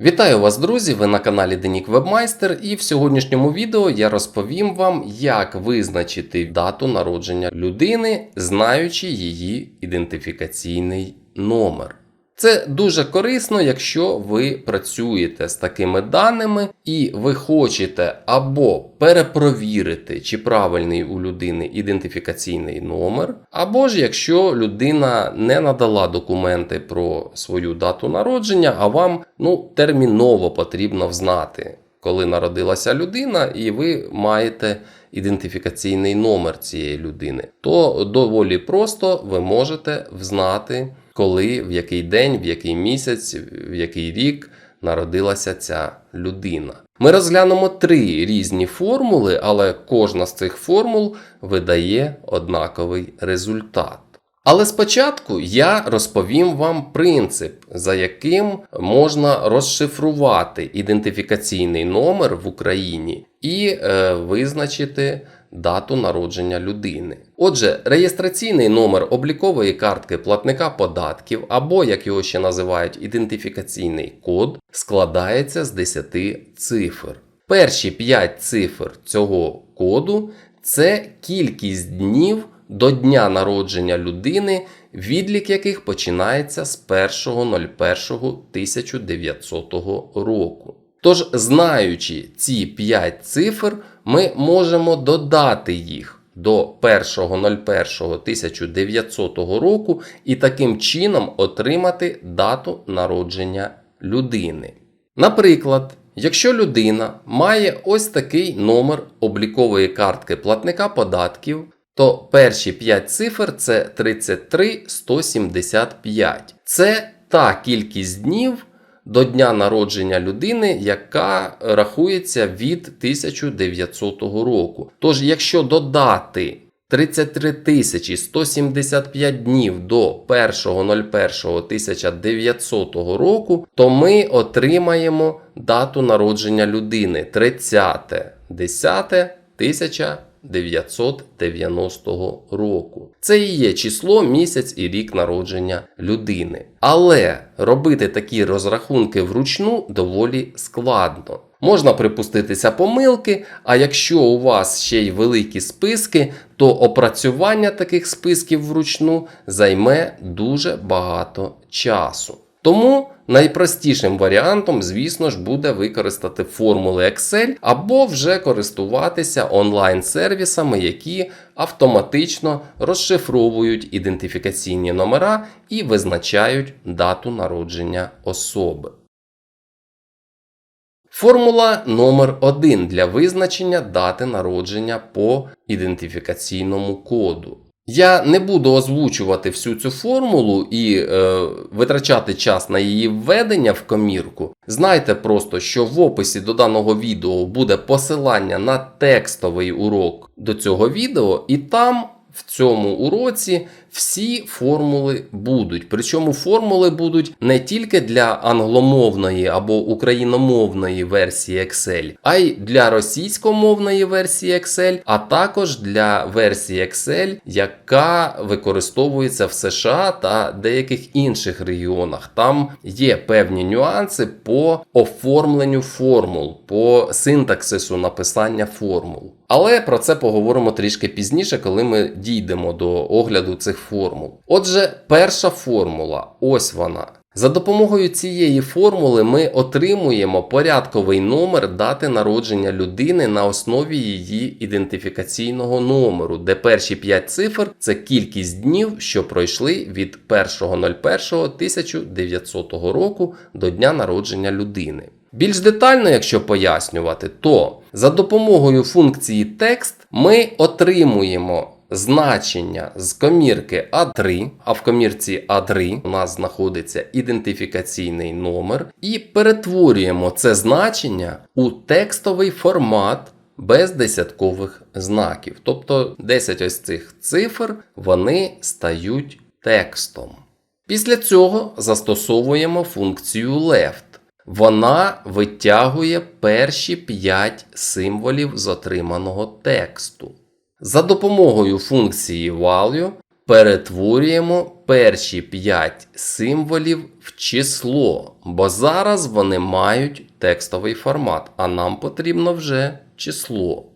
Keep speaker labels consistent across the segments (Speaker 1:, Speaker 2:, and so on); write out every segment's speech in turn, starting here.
Speaker 1: Вітаю вас, друзі! Ви на каналі Денік Вебмайстер, і в сьогоднішньому відео я розповім вам, як визначити дату народження людини, знаючи її ідентифікаційний номер. Це дуже корисно, якщо ви працюєте з такими даними і ви хочете або перепровірити, чи правильний у людини ідентифікаційний номер, або ж якщо людина не надала документи про свою дату народження, а вам ну, терміново потрібно взнати, коли народилася людина, і ви маєте ідентифікаційний номер цієї людини, то доволі просто ви можете взнати коли, в який день, в який місяць, в який рік народилася ця людина. Ми розглянемо три різні формули, але кожна з цих формул видає однаковий результат. Але спочатку я розповім вам принцип, за яким можна розшифрувати ідентифікаційний номер в Україні і е, визначити дату народження людини. Отже, реєстраційний номер облікової картки платника податків, або, як його ще називають, ідентифікаційний код, складається з 10 цифр. Перші 5 цифр цього коду це кількість днів до дня народження людини, відлік яких починається з 1.01.1900 року. Тож, знаючи ці 5 цифр, ми можемо додати їх до 1.01.1900 року і таким чином отримати дату народження людини. Наприклад, якщо людина має ось такий номер облікової картки платника податків, то перші 5 цифр це 33175. Це та кількість днів до дня народження людини, яка рахується від 1900 року. Тож, якщо додати 33 175 днів до 1.01.1900 року, то ми отримаємо дату народження людини 30 10 1990 року. Це і є число, місяць і рік народження людини. Але робити такі розрахунки вручну доволі складно. Можна припуститися помилки, а якщо у вас ще й великі списки, то опрацювання таких списків вручну займе дуже багато часу. Тому найпростішим варіантом, звісно ж, буде використати формули Excel або вже користуватися онлайн-сервісами, які автоматично розшифровують ідентифікаційні номера і визначають дату народження особи. Формула номер 1 для визначення дати народження по ідентифікаційному коду. Я не буду озвучувати всю цю формулу і е, витрачати час на її введення в комірку. Знайте просто, що в описі до даного відео буде посилання на текстовий урок до цього відео, і там в цьому уроці всі формули будуть. Причому формули будуть не тільки для англомовної або україномовної версії Excel, а й для російськомовної версії Excel, а також для версії Excel, яка використовується в США та деяких інших регіонах. Там є певні нюанси по оформленню формул, по синтаксису написання формул. Але про це поговоримо трішки пізніше, коли ми дійдемо до огляду цих формул. Отже, перша формула ось вона. За допомогою цієї формули ми отримуємо порядковий номер дати народження людини на основі її ідентифікаційного номеру, де перші 5 цифр це кількість днів, що пройшли від 1.01.1900 року до дня народження людини. Більш детально, якщо пояснювати, то за допомогою функції текст ми отримуємо значення з комірки А3, а в комірці А3 у нас знаходиться ідентифікаційний номер, і перетворюємо це значення у текстовий формат. Без десяткових знаків. Тобто 10 ось цих цифр вони стають текстом. Після цього застосовуємо функцію left. Вона витягує перші 5 символів з отриманого тексту. За допомогою функції value перетворюємо перші 5 символів в число, бо зараз вони мають текстовий формат, а нам потрібно вже число.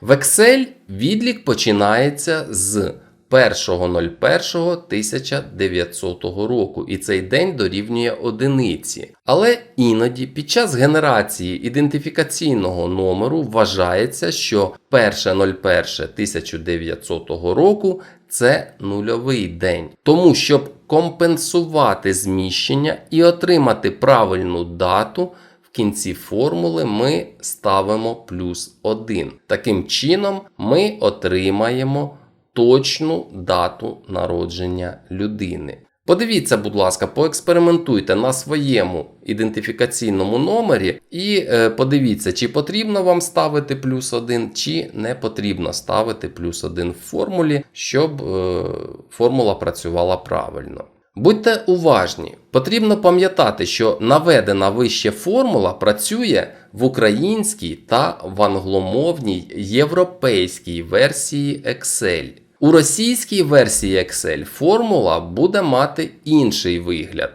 Speaker 1: В Excel відлік починається з 1.01.1900 року, і цей день дорівнює одиниці. Але іноді під час генерації ідентифікаційного номеру вважається, що 1.01.1900 року це нульовий день. Тому, щоб компенсувати зміщення і отримати правильну дату. В кінці формули ми ставимо плюс 1. Таким чином, ми отримаємо точну дату народження людини. Подивіться, будь ласка, поекспериментуйте на своєму ідентифікаційному номері і е, подивіться, чи потрібно вам ставити плюс 1, чи не потрібно ставити плюс 1 в формулі, щоб е, формула працювала правильно. Будьте уважні, потрібно пам'ятати, що наведена вище формула працює в українській та в англомовній європейській версії Excel. У російській версії Excel формула буде мати інший вигляд.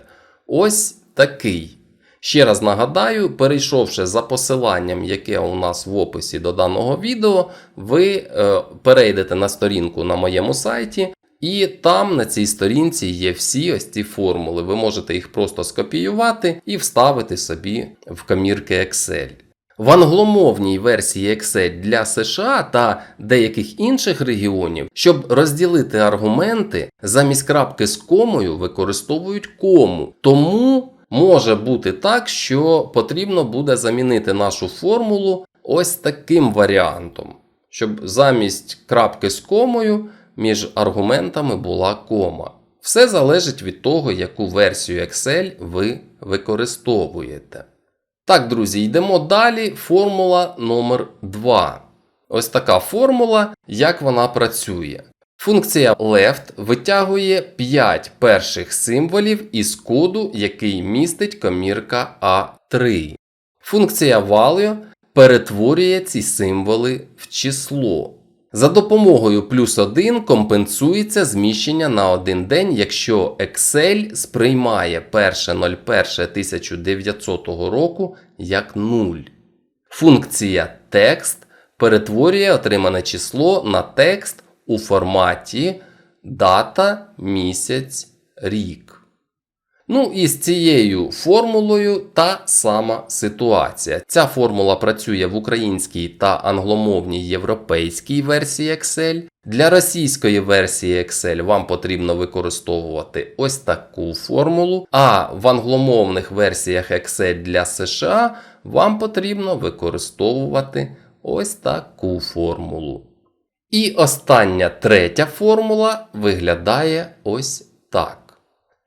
Speaker 1: Ось такий. Ще раз нагадаю, перейшовши за посиланням, яке у нас в описі до даного відео, ви е, перейдете на сторінку на моєму сайті, і там на цій сторінці є всі ось ці формули. Ви можете їх просто скопіювати і вставити собі в комірки Excel. В англомовній версії Excel для США та деяких інших регіонів, щоб розділити аргументи, замість крапки з комою використовують кому. Тому може бути так, що потрібно буде замінити нашу формулу ось таким варіантом, щоб замість крапки з комою між аргументами була кома. Все залежить від того, яку версію Excel ви використовуєте. Так, друзі, йдемо далі. Формула номер 2. Ось така формула, як вона працює. Функція left витягує 5 перших символів із коду, який містить комірка А3. Функція value перетворює ці символи в число. За допомогою плюс 1 компенсується зміщення на один день, якщо Excel сприймає 1.01.1900 року як 0. Функція текст перетворює отримане число на текст у форматі дата, місяць, рік. Ну і з цією формулою та сама ситуація. Ця формула працює в українській та англомовній європейській версії Excel. Для російської версії Excel вам потрібно використовувати ось таку формулу, а в англомовних версіях Excel для США вам потрібно використовувати ось таку формулу. І остання третя формула виглядає ось так.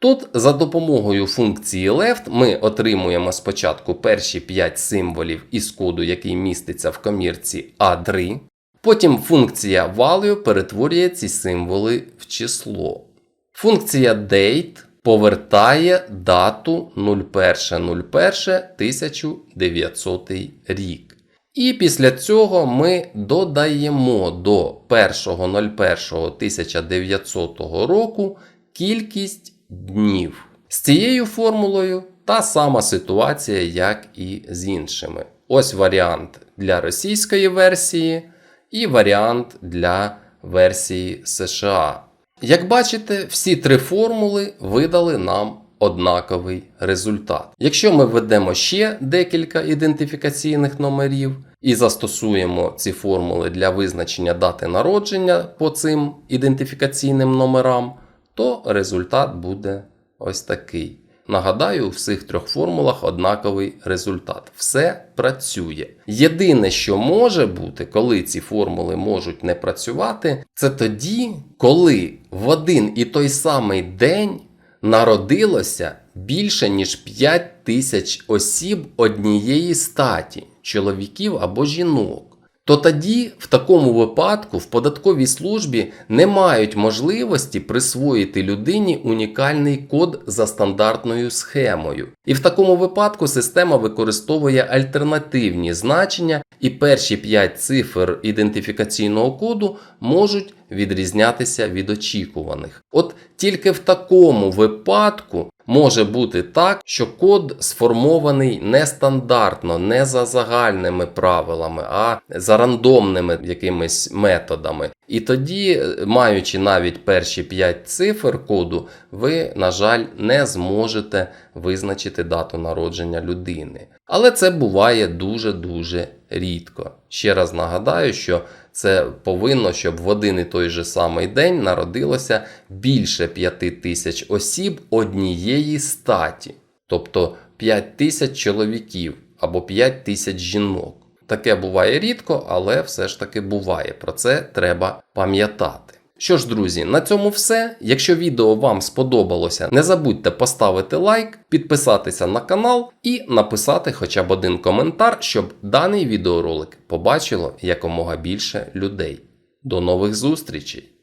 Speaker 1: Тут за допомогою функції left ми отримуємо спочатку перші 5 символів із коду, який міститься в комірці A3. Потім функція value перетворює ці символи в число. Функція date повертає дату 01.01.1900 рік. І після цього ми додаємо до 1.01.1900 року кількість днів. З цією формулою та сама ситуація, як і з іншими. Ось варіант для російської версії і варіант для версії США. Як бачите, всі три формули видали нам однаковий результат. Якщо ми введемо ще декілька ідентифікаційних номерів і застосуємо ці формули для визначення дати народження по цим ідентифікаційним номерам, то результат буде ось такий. Нагадаю, у всіх трьох формулах однаковий результат. Все працює. Єдине, що може бути, коли ці формули можуть не працювати, це тоді, коли в один і той самий день народилося більше ніж 5 тисяч осіб однієї статі, чоловіків або жінок то тоді, в такому випадку, в податковій службі не мають можливості присвоїти людині унікальний код за стандартною схемою. І в такому випадку система використовує альтернативні значення, і перші 5 цифр ідентифікаційного коду можуть відрізнятися від очікуваних. От тільки в такому випадку може бути так, що код сформований нестандартно, не за загальними правилами, а за рандомними якимись методами. І тоді, е, маючи навіть перші 5 цифр коду, ви, на жаль, не зможете визначити дату народження людини. Але це буває дуже-дуже рідко. Ще раз нагадаю, що це повинно, щоб в один і той же самий день народилося більше 5 тисяч осіб однієї статі, тобто 5 тисяч чоловіків або 5 тисяч жінок. Таке буває рідко, але все ж таки буває. Про це треба пам'ятати. Що ж, друзі, на цьому все. Якщо відео вам сподобалося, не забудьте поставити лайк, підписатися на канал і написати хоча б один коментар, щоб даний відеоролик побачило якомога більше людей. До нових зустрічей!